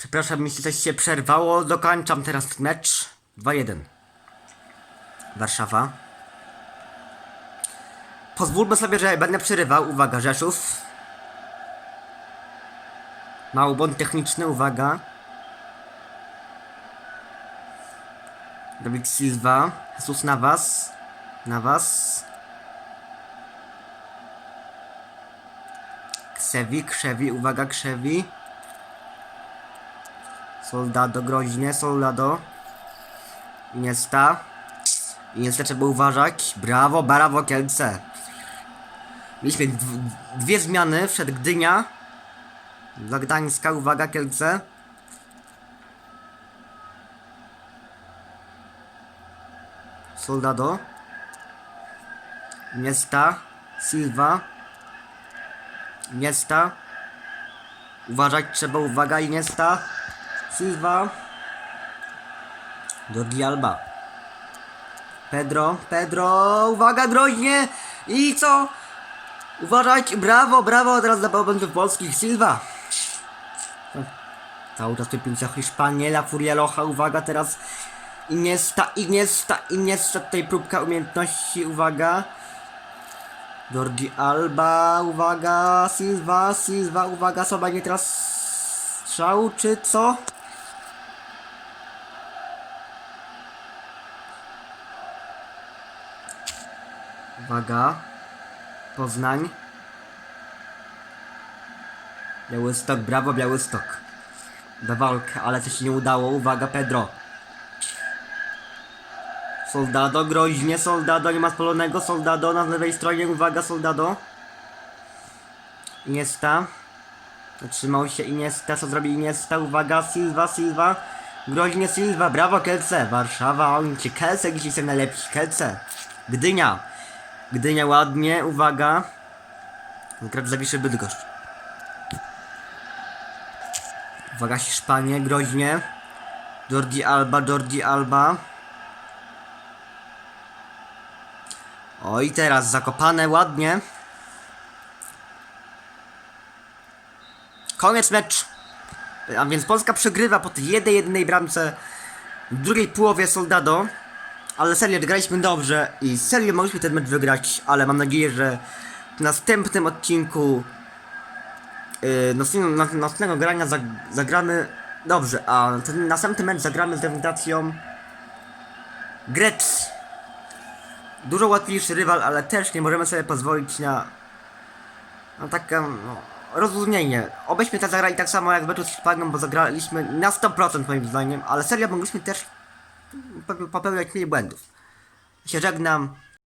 Przepraszam, jeśli coś się przerwało, dokończam teraz mecz 2-1. Warszawa. Pozwólmy sobie, że będę przerywał. Uwaga, Rzeszów. Mały błąd techniczny, uwaga. Dawid Silva. Jesus Navas. Navas. Krzewi, Krzewi, uwaga, Krzewi. Soldado groźnie, Soldado. Iniesta. Iniesta trzeba uważać. Brawo, brawo Kielce. Mieliśmy dw- dwie zmiany, przed Gdynia. Dla Gdańska, uwaga Kielce. Soldado. Iniesta. Silva. Iniesta. Uważać trzeba, uwaga, Iniesta. Silva. Jordi Alba. Pedro, Pedro, uwaga, groźnie! I co? Uważać, brawo, brawo, teraz dla bałwanów polskich, Silva. Cały czas wypięcia Hiszpanię, La Furia Locha, uwaga, teraz Iniesta, Iniesta, Iniesta, tutaj próbka umiejętności, uwaga. Jordi Alba, uwaga, Silva, Silva, uwaga, co będzie teraz strzał, czy co? Uwaga, Poznań. Białystok, brawo Białystok. Do walki, ale to się nie udało, uwaga Pedro. Soldado groźnie, Soldado nie ma spalonego, Soldado na lewej stronie, uwaga Soldado. Iniesta. Zatrzymał się Iniesta, co zrobi Iniesta, uwaga Silva, Silva. Groźnie Silva, brawo Kelce, Warszawa, oni cię Kelce dzisiaj są najlepsi, Kelce. Gdynia. Gdynia ładnie, uwaga. Gracz zawiszy Bydgoszcz. Uwaga Hiszpanie, groźnie. Jordi Alba, Jordi Alba. Oj, teraz zakopane ładnie. Koniec mecz. A więc Polska przegrywa po tej jednej, jednej bramce w drugiej połowie Soldado. Ale serio, graliśmy dobrze i serio mogliśmy ten mecz wygrać, ale mam nadzieję, że w następnym odcinku yy, następnego, na- następnego grania zag, zagramy dobrze, a ten następny mecz zagramy z reprezentacją Grecji. Dużo łatwiejszy rywal, ale też nie możemy sobie pozwolić na no takie no, rozluźnienie. Obyśmy tak zagrali tak samo jak meczu z Hiszpanią, bo zagraliśmy na 100% moim zdaniem, ale serio mogliśmy też popełniać mniej błędów. Się żegnam.